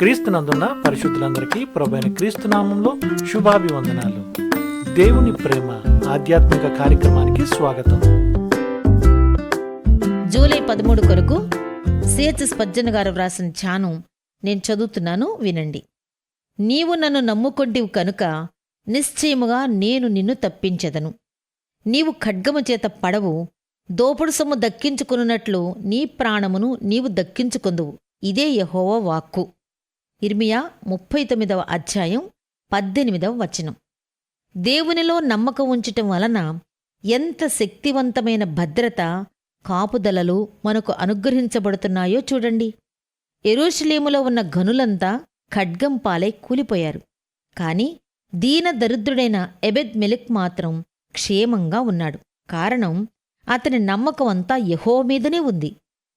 క్రీస్తునందున్న పరిశుద్ధులందరికీ ప్రభైన క్రీస్తునామంలో శుభాభివందనాలు. దేవుని ప్రేమ ఆధ్యాత్మిక కార్యక్రమానికి స్వాగతం. జూలై పదమూడు కొరకు సిహెచ్ఎస్ పద్జన్ గారు వ్రాసిన ధ్యానం నేను చదువుతున్నాను వినండి. నీవు నన్ను నమ్ముకొంటివి కనుక నిశ్చయముగా నేను నిన్ను తప్పించెదను. నీవు ఖడ్గము చేత పడవు దోపుడు సొమ్ము దక్కించుకున్నట్లు నీ ప్రాణమును నీవు దక్కించుకొందువు. ఇదే యహోవ వాక్కు. ఇర్మియా ముప్పై తొమ్మిదవ అధ్యాయం పద్దెనిమిదవ వచనం. దేవునిలో నమ్మకం ఉంచటం వలన ఎంత శక్తివంతమైన భద్రత కాపుదలలు మనకు అనుగ్రహించబడుతున్నాయో చూడండి. ఎరూషలేములో ఉన్న గనులంతా ఖడ్గం పాలై కూలిపోయారు. కాని దీన దరిద్రుడైన ఎబెద్ మెలిక్ మాత్రం క్షేమంగా ఉన్నాడు. కారణం అతని నమ్మకం అంతా యహో మీదనే ఉంది.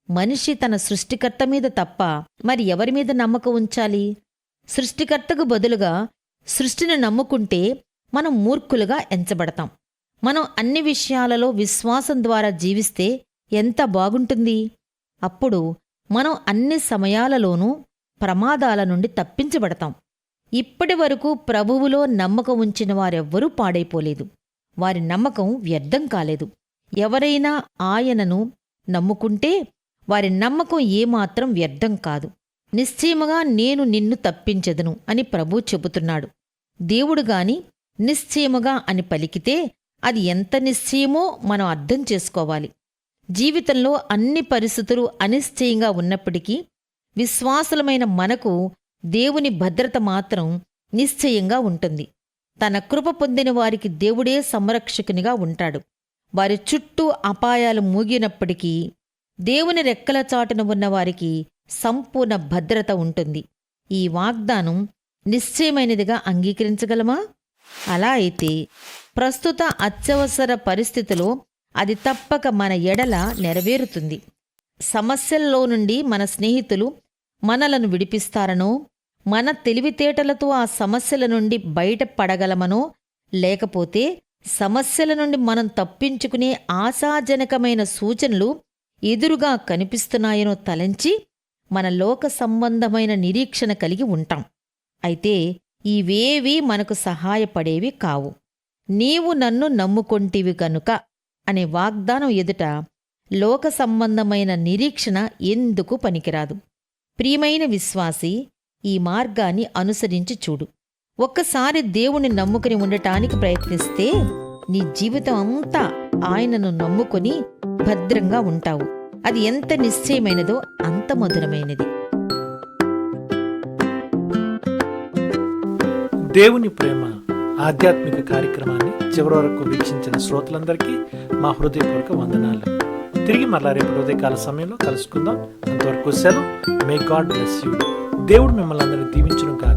మనిషి తన సృష్టికర్త మీద తప్ప మరి ఎవరి మీద నమ్మకం ఉంచాలి? సృష్టికర్తకు బదులుగా సృష్టిని నమ్ముకుంటే మనం మూర్ఖులుగా ఎంచబడతాం. మనం అన్ని విషయాలలో విశ్వాసం ద్వారా జీవిస్తే ఎంత బాగుంటుంది? అప్పుడు మనం అన్ని సమయాలలోనూ ప్రమాదాల నుండి తప్పించబడతాం. ఇప్పటి వరకు ప్రభువులో నమ్మకం ఉంచిన వారెవ్వరూ పాడైపోలేదు. వారి నమ్మకం వ్యర్థం కాలేదు. ఎవరైనా ఆయనను నమ్ముకుంటే వారి నమ్మకం ఏమాత్రం వ్యర్థం కాదు. నిశ్చయముగా నేను నిన్ను తప్పించెదను అని ప్రభు చెబుతున్నాడు. దేవుడుగాని నిశ్చయముగా అని పలికితే అది ఎంత నిశ్చయమో మనం అర్థం చేసుకోవాలి. జీవితంలో అన్ని పరిస్థితులు అనిశ్చయంగా ఉన్నప్పటికీ విశ్వాసులమైన మనకు దేవుని భద్రత మాత్రం నిశ్చయంగా ఉంటుంది. తన కృప పొందిన వారికి దేవుడే సంరక్షకునిగా ఉంటాడు. వారి చుట్టూ అపాయాలు మూగినప్పటికీ దేవుని రెక్కల చాటున ఉన్నవారికి సంపూర్ణ భద్రత ఉంటుంది. ఈ వాగ్దానం నిశ్చయమైనదిగా అంగీకరించగలమా? అలా అయితే ప్రస్తుత అత్యవసర పరిస్థితిలో అది తప్పక మన ఎడల నెరవేరుతుంది. సమస్యల్లో నుండి మన స్నేహితులు మనలను విడిపిస్తారనో మన తెలివితేటలతో ఆ సమస్యల నుండి బయటపడగలమనో లేకపోతే సమస్యల నుండి మనం తప్పించుకునే ఆశాజనకమైన సూచనలు ఎదురుగా కనిపిస్తున్నాయనో తలంచి మన లోక సంబంధమైన నిరీక్షణ కలిగి ఉంటాం. అయితే ఇవేవీ మనకు సహాయపడేవి కావు. నీవు నన్ను నమ్ముకొంటివి గనుక అనే వాగ్దానం ఎదుట లోక సంబంధమైన నిరీక్షణ ఎందుకు పనికిరాదు? ప్రియమైన విశ్వాసి ఈ మార్గాన్ని అనుసరించి చూడు. ఒక్కసారి దేవుని నమ్ముకుని ఉండటానికి ప్రయత్నిస్తే నీ జీవితం అంతా ఆయనను నమ్ముకొని భద్రంగా ఉంటావు. అది ఎంత నిశ్చయమైనదో అంత మధురమైనది. దేవుని ప్రేమ ఆధ్యాత్మిక కార్యక్రమాన్ని చివరి వరకు వీక్షించిన శ్రోతలందరికీ మా హృదయపూర్వక వందనాలు. తిరిగి మరలా రేపు హృదయకాల సమయంలో కలుసుకుందాం. అంతవరకు సెలవు. మే గాడ్ బ్లెస్ యూ దేవుడు మిమ్మల్ని అందరినీ దీవించడం కాదు